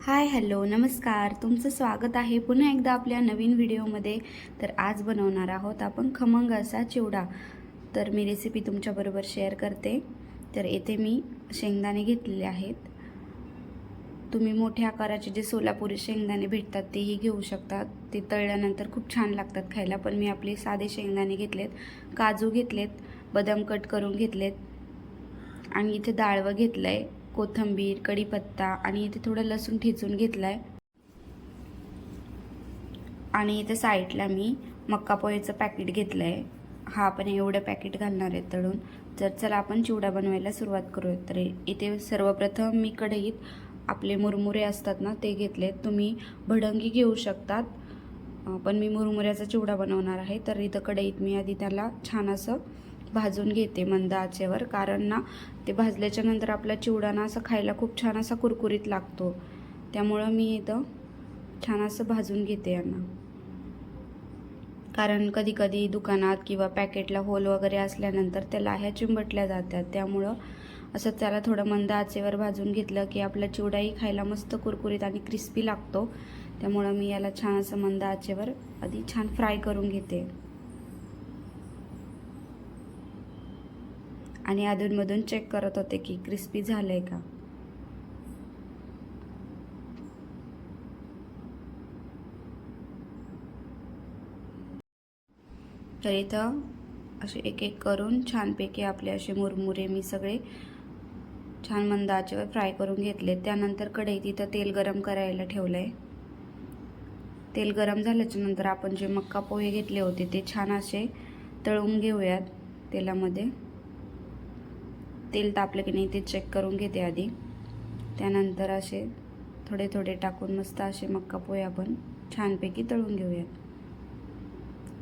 Hi hello नमस्कार. तुमचं स्वागत आहे पुन्हा एकदा आपल्या नवीन व्हिडिओमध्ये. तर आज बनवणार आहोत आपण खमंग असा चिवडा. तर मी रेसिपी तुमच्याबरोबर शेअर करते. तर येथे मी शेंगदाणे घेतलेले आहेत. तुम्ही मोठ्या आकाराचे जे सोलापुरी शेंगदाणे भेटतात तेही घेऊ शकतात ते तळल्यानंतर खूप छान लागतात खायला पण मी आपले साधे शेंगदाणे घेतलेत काजू घेतलेत बदाम कट करून घेतलेत. आणि इथे डाळवं घेतलं आहे कोथिंबीर कढीपत्ता आणि इथे थोडं लसूण ठेचून घेतलं आहे आणि इथे साईडला मी मक्का पोहेचं पॅकेट घेतलं आहे हा आपण एवढं पॅकेट घालणार आहे तळून. तर चला आपण चिवडा बनवायला सुरुवात करूयात. तर इथे सर्वप्रथम मी कढईत आपले मुरमुरे असतात ना ते घेतले तुम्ही भडंगी घेऊ शकतात. पण मी मुरमुऱ्याचा चिवडा बनवणार आहे. तर इथं कढईत मी आधी त्याला छान असं भाजून घेते मंद आचेवर. कारण ना ते भाजल्याच्या नंतर आपला चिवडा ना असं खायला खूप छान असा कुरकुरीत लागतो. त्यामुळं मी इथं छान असं भाजून घेते यांना. कारण कधी कधी दुकानात किंवा पॅकेटला होल वगैरे असल्यानंतर त्या लाह्या चिंबटल्या जातात. त्यामुळं असं त्याला थोडं मंद आचेवर भाजून घेतलं की आपला चिवडाही खायला मस्त कुरकुरीत आणि क्रिस्पी लागतो. त्यामुळं मी याला छान असं मंद आचेवर आधी छान फ्राय करून घेते. आणि अधूनमधून चेक करत होते की क्रिस्पी झालं आहे का. तर इथं असे एक एक करून छानपैकी आपले असे मुरमुरे मी सगळे छान मंद आचेवर फ्राय करून घेतले. त्यानंतर कढईत इथं तेल गरम करायला ठेवलं आहे तेल गरम झाल्याच्यानंतर आपण जे मक्का पोहे घेतले होते ते छान असे तळून घेऊयात तेलामध्ये. तेल तापलं की नाही ते चेक करून घेते आधी. त्यानंतर असे थोडे थोडे टाकून मस्त असे मक्का पोहे आपण छानपैकी तळून घेऊयात.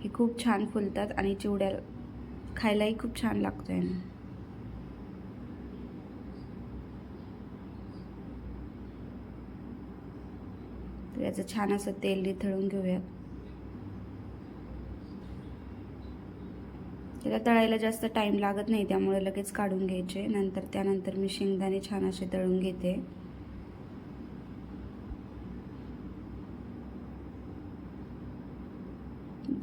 हे खूप छान फुलतात आणि चिवड्या खायलाही खूप छान लागतो आहे तर याचं छान असं तेल निथळून घेऊयात. त्याला तळायला जास्त टाईम लागत नाही त्यामुळे लगेच काढून घ्यायचे. नंतर त्यानंतर मी शेंगदाणे छान असे तळून घेते.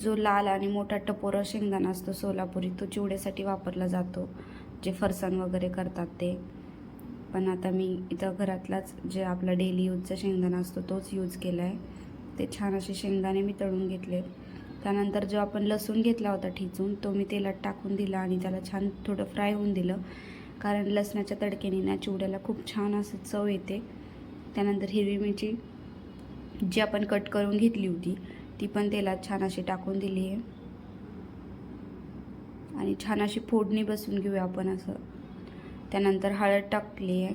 जो लाल आणि मोठा टपोरा शेंगदाणा असतो सोलापुरी तो चिवड्यासाठी वापरला जातो. जे फरसाण वगैरे करतात ते. पण आता मी इथं घरातलाच जे आपला डेली यूजचा शेंगदाणा असतो तोच यूज केला आहे ते छान असे शेंगदाणे मी तळून घेतले. त्यानंतर जो आपण लसूण घेतला होता ठिचून तो मी तेलात टाकून दिला आणि त्याला छान थोडं फ्राय होऊन दिलं. कारण लसणाच्या तडक्याने ना चिवड्याला खूप छान असं चव येते. त्यानंतर हिरवी मिरची जी आपण कट करून घेतली होती ती पण तेलात छान अशी टाकून दिली आहे. आणि छान अशी फोडणी बसून घेऊया आपण असं. त्यानंतर हळद टाकली आहे.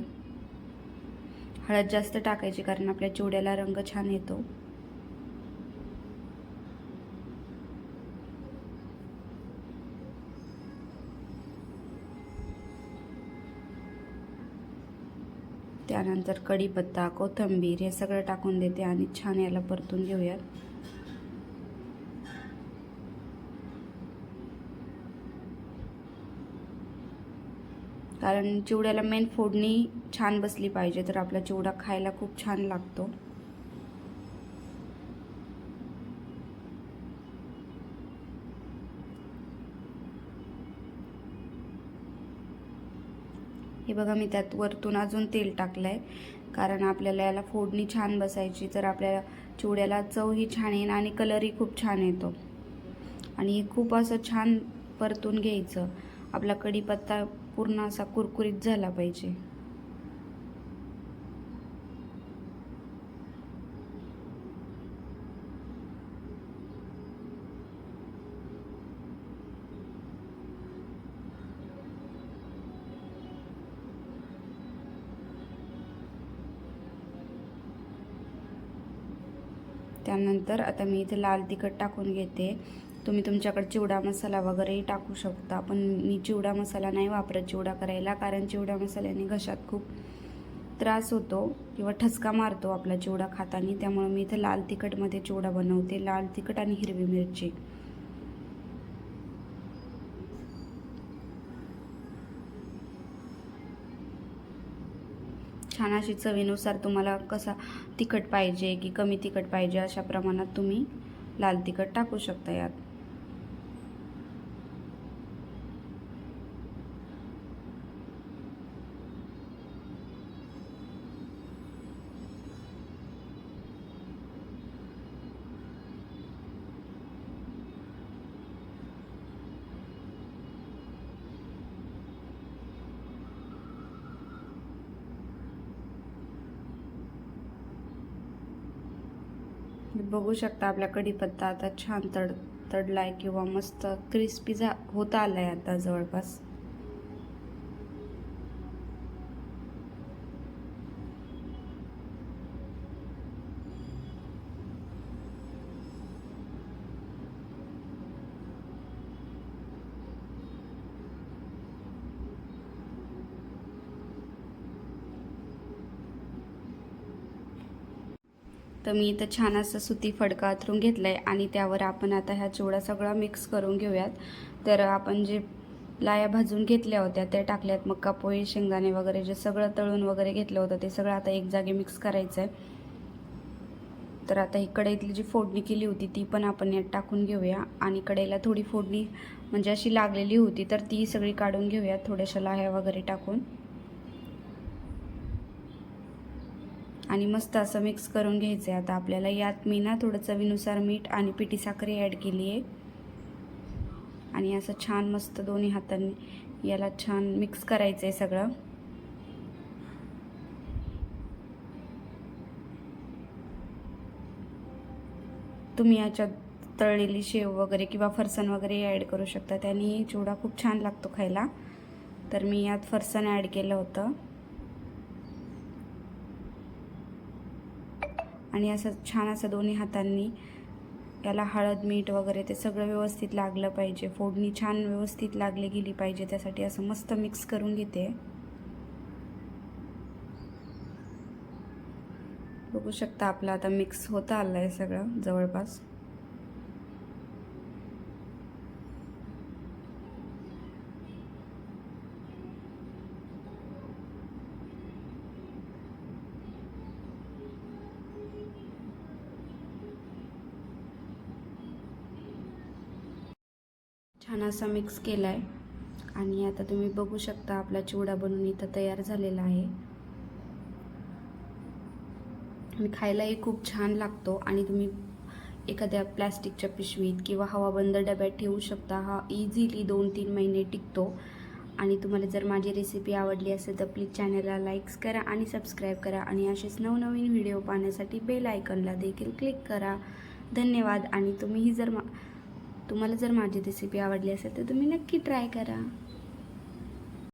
हळद जास्त टाकायची कारण आपल्या चिवड्याला रंग छान येतो. त्यानंतर कढीपत्ता कोथिंबीर हे सगळं टाकून देते आणि छान याला परतून घेऊयात. कारण चिवड्याला मेन फोडणी छान बसली पाहिजे तर आपला चिवडा खायला खूप छान लागतो हे बघा मी त्यात वरतून अजून तेल टाकलं आहे कारण आपल्याला याला फोडणी छान बसायची तर आपल्याला चिवड्याला चवही छान येईल आणि कलरही खूप छान येतो. आणि हे खूप असं छान परतून घ्यायचं. आपला कढीपत्ता पूर्ण असा कुरकुरीत झाला पाहिजे. त्यानंतर आता मी इथे लाल तिखट टाकून घेते. तुम्ही तुमच्याकडे चिवडा मसाला वगैरेही टाकू शकता. पण मी चिवडा मसाला नाही वापरत चिवडा करायला कारण चिवडा मसाल्याने घशात खूप त्रास होतो किंवा ठसका मारतो आपला चिवडा खाताना. त्यामुळे मी इथे लाल तिखटमध्ये चिवडा बनवते. लाल तिखट आणि हिरवी मिरची. छान अशी चवीनुसार तुम्हाला कसा तिखट पाहिजे की कमी तिखट पाहिजे अशा प्रमाणात तुम्ही लाल तिखट टाकू शकता यात. बघू शकता आपल्या कढीपत्ता आता छान तड आहे किंवा मस्त क्रिस्पी झा होत आहे आता जवळपास. तर मी इथं छान असं सुती फडका अथरून घेतलं आहे आणि त्यावर आपण आता ह्या चिवडा सगळा मिक्स करून घेऊयात. तर आपण जे लाया भाजून घेतल्या होत्या त्या टाकल्यात. मक्का पोळी शेंगदाणे वगैरे जे सगळं तळून वगैरे घेतलं होतं ते सगळं आता एक जागी मिक्स करायचं आहे तर आता ही कढईतली जी फोडणी केली होती ती पण आपण यात टाकून घेऊया. आणि कढईला थोडी फोडणी म्हणजे अशी लागलेली होती तर ती सगळी काढून घेऊया थोड्याशा लाह्या वगैरे टाकून. आणि मस्त असं मिक्स करून घ्यायचं आहे आता आपल्याला यात मी ना थोडं चवीनुसार मीठ आणि पिठी साखर ॲड केली आहे. आणि असं छान मस्त दोन्ही हातांनी याला छान मिक्स करायचं आहे सगळं. तुम्ही याच्यात तळलेली शेव वगैरे किंवा फरसाण वगैरे ॲड करू शकता. त्याने चिवडा खूप छान लागतो खायला. तर मी यात फरसाण ॲड केलं होतं. आणि असं छान असं दोन्ही हातांनी याला हळद मीठ वगैरे ते सगळं व्यवस्थित लागलं पाहिजे. फोडणी छान व्यवस्थित लागली गेली पाहिजे. त्यासाठी असं मस्त मिक्स करून घेते. बघू शकता आपलं आता मिक्स होतं आलं आहे सगळं जवळपास. छान असा मिक्स केला आहे आणि आता तुम्ही बघू शकता आपला चिवडा बनवून इथं तयार झालेला आहे. आणि खायलाही खूप छान लागतो आणि तुम्ही एखाद्या प्लॅस्टिकच्या पिशवीत किंवा हवाबंद डब्यात ठेवू शकता. हा इझिली दोन तीन महिने टिकतो. आणि तुम्हाला जर माझी रेसिपी आवडली असेल तर प्लीज चॅनलला लाईक्स करा आणि सबस्क्राईब करा. आणि असेच नवनवीन व्हिडिओ पाहण्यासाठी बेल आयकनला देखील क्लिक करा. धन्यवाद. आणि तुम्हीही जर मा तुम्हाला जर माझी रेसिपी आवडली असेल तर तुम्ही नक्की ट्राय करा.